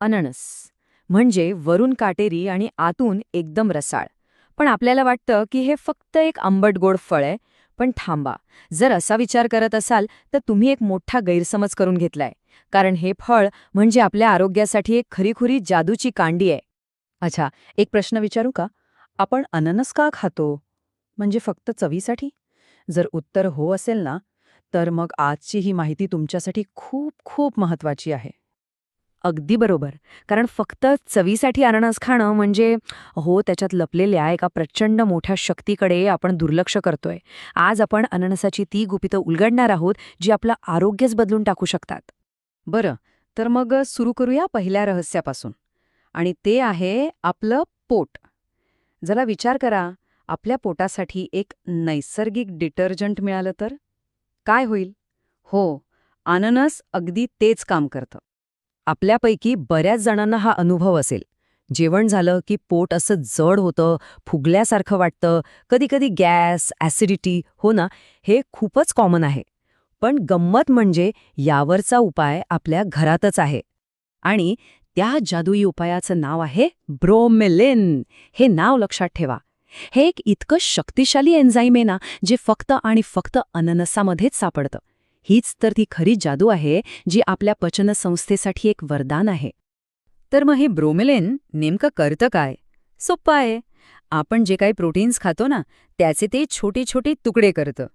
अननस. म्हणजे वरून काटेरी आणि आतून एकदम रसाळ. पण आपल्याला वाटतं की हे फक्त एक आंबट गोड फळ आहे पण थांबा. जर असा विचार करत असाल तर तुम्ही एक मोठा गैरसमज करून घेतलाय. कारण हे फळ म्हणजे आपल्या आरोग्यासाठी एक खरीखुरी जादूची कांडी आहे. अच्छा एक प्रश्न विचारू का? आपण अननस का खातो? म्हणजे फक्त चवीसाठी? जर उत्तर हो असेल ना तर मग आजची ही माहिती तुमच्यासाठी खूप खूप महत्वाची आहे. अगदी बरोबर. कारण फक्त चवीसाठी अननस खाणं म्हणजे हो त्याच्यात लपलेल्या एका प्रचंड मोठ्या शक्तीकडे आपण दुर्लक्ष करतोय. आज आपण अननसाची ती गुपितं उलगडणार आहोत जी आपलं आरोग्यच बदलून टाकू शकतात. बरं तर मग सुरू करूया पहिल्या रहस्यापासून. आणि ते आहे आपलं पोट. जरा विचार करा आपल्या पोटासाठी एक नैसर्गिक डिटर्जंट मिळालं तर? काय होईल? हो अननस अगदी तेच काम करतं. आपल्यापैकी बऱ्याच जणांना हा अनुभव असेल. जेवण झालं की पोट असं जड होतं फुगल्यासारखं वाटतं. कधीकधी गॅस ॲसिडिटी हो ना हे खूपच कॉमन आहे. पण गंमत म्हणजे यावरचा उपाय आपल्या घरातच आहे. आणि त्या जादुई उपायाचं नाव आहे ब्रोमेलिन. हे नाव लक्षात ठेवा. हे एक इतकं शक्तिशाली एन्झाईम आहे ना जे फक्त आणि फक्त अननसामध्येच सापडतं. हीच तर ती खरी जादू आहे जी आपल्या पचनसंस्थेसाठी एक वरदान आहे. तर मग हे ब्रोमेलेन नेमकं करतं काय? सोप्पं आहे. आपण जे काही प्रोटीन्स खातो ना त्याचे ते छोटे छोटे तुकडे करतं.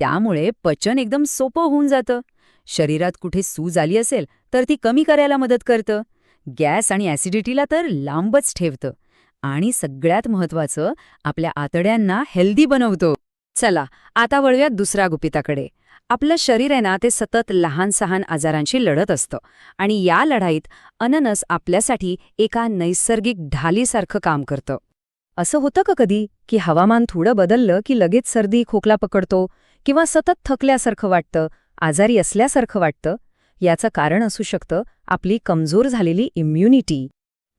त्यामुळे पचन एकदम सोपं होऊन जातं. शरीरात कुठे सूज आली असेल तर ती कमी करायला मदत करतं. गॅस आणि ॲसिडिटीला तर लांबच ठेवतं. आणि सगळ्यात महत्वाचं आपल्या आतड्यांना हेल्दी बनवतो. चला आता वळूयात दुसऱ्या गुपिताकडे. आपलं शरीर आहे ना ते सतत लहान सहान आजारांशी लढत असतं. आणि या लढाईत अननस आपल्यासाठी एका नैसर्गिक ढालीसारखं काम करतं. असं होतं का कधी? की हवामान थोडं बदललं की लगेच सर्दी खोकला पकडतो? किंवा सतत थकल्यासारखं वाटतं? आजारी असल्यासारखं वाटतं? याचं कारण असू शकतं आपली कमजोर झालेली इम्युनिटी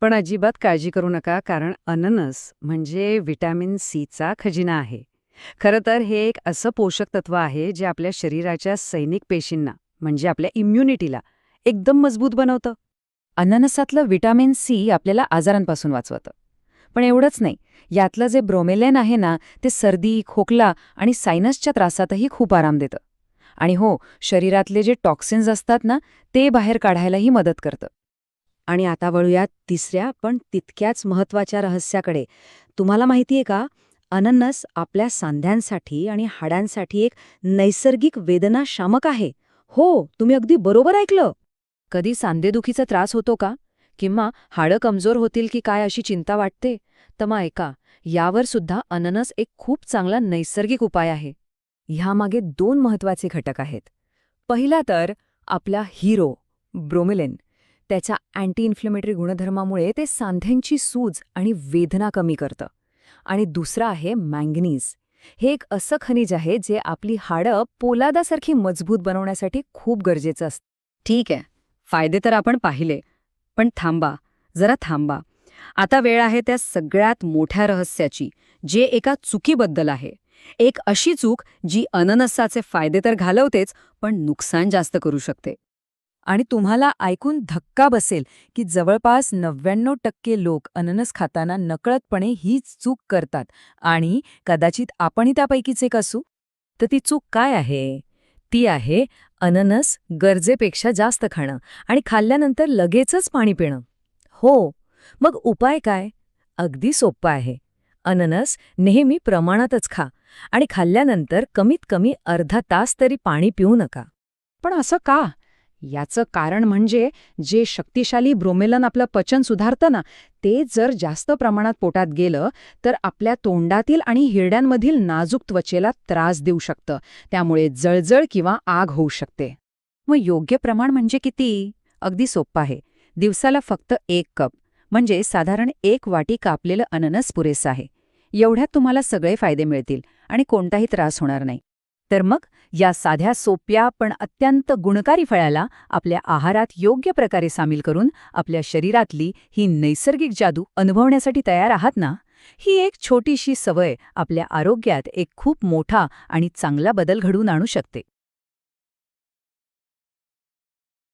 पण अजिबात काळजी करू नका कारण अननस म्हणजे व्हिटॅमिन सीचा खजिना आहे. खरं तर हे एक असं पोषक तत्व आहे जे आपल्या शरीराच्या सैनिक पेशींना म्हणजे आपल्या इम्युनिटीला एकदम मजबूत बनवतं. अननसातलं व्हिटॅमिन सी आपल्याला आजारांपासून वाचवतं. पण एवढंच नाही यातलं जे ब्रोमेलेन आहे ना ते सर्दी खोकला आणि सायनसच्या त्रासातही खूप आराम देतं. आणि हो शरीरातले जे टॉक्सिन्स असतात ना ते बाहेर काढायलाही मदत करतं. आणि आता वळूयात तिसऱ्या पण तितक्याच महत्त्वाच्या रहस्याकडे. तुम्हाला माहितीये का अननस आपल्या सांध्यांसाठी आणि हाडांसाठी एक नैसर्गिक वेदनाशामक आहे. हो तुम्ही अगदी बरोबर ऐकलं. कधी सांधेदुखीचा त्रास होतो का? किंवा हाडं कमजोर होतील की काय अशी चिंता वाटते? तर मग ऐका यावर सुद्धा अननस एक खूप चांगला नैसर्गिक उपाय आहे. ह्यामागे दोन महत्त्वाचे घटक आहेत. पहिला तर आपला हिरो ब्रोमिलिन. त्याच्या अँटी इन्फ्लेमेटरी गुणधर्मामुळे ते सांध्यांची सूज आणि वेदना कमी करतं. आणि दुसरा आहे मँगनीज. हे एक असं खनिज आहे जे आपली हाडं पोलादासारखी मजबूत बनवण्यासाठी खूप गरजेचं असतं. ठीक आहे फायदे तर आपण पाहिले पण थांबा जरा थांबा. आता वेळ आहे त्या सगळ्यात मोठ्या रहस्याची जे एका चुकीबद्दल आहे. एक अशी चूक जी अननसाचे फायदे तर घालवतेच पण नुकसान जास्त करू शकते. आणि तुम्हाला ऐकून धक्का बसेल की जवळपास नव्याण्णव टक्के लोक अननस खाताना नकळतपणे हीच चूक करतात. आणि कदाचित आपणही त्यापैकीच एक असू. तर ती चूक काय आहे? ती आहे अननस गरजेपेक्षा जास्त खाणं आणि खाल्ल्यानंतर लगेचच पाणी पिणं. हो मग उपाय काय? अगदी सोप्पा आहे. अननस नेहमी प्रमाणातच खा आणि खाल्ल्यानंतर कमीत कमी अर्धा तास तरी पाणी पिऊ नका. पण असं का? याचं कारण म्हणजे जे शक्तिशाली ब्रोमेलन आपलं पचन सुधारतं ना ते जर जास्त प्रमाणात पोटात गेलं तर आपल्या तोंडातील आणि हिरड्यांमधील नाजूक त्वचेला त्रास देऊ शकतं. त्यामुळे जळजळ किंवा आग होऊ शकते. मग योग्य प्रमाण म्हणजे किती? अगदी सोप्पं आहे. दिवसाला फक्त एक कप म्हणजे साधारण एक वाटी कापलेलं अननस पुरेसं आहे. एवढ्यात तुम्हाला सगळे फायदे मिळतील आणि कोणताही त्रास होणार नाही. तर मग या साध्या सोप्या पण अत्यंत गुणकारी फळाला आपल्या आहारात योग्य प्रकारे सामील करून आपल्या शरीरातली ही नैसर्गिक जादू अनुभवण्यासाठी तयार आहात ना? ही एक छोटीशी सवय आपल्या आरोग्यात एक खूप मोठा आणि चांगला बदल घडवून आणू शकते.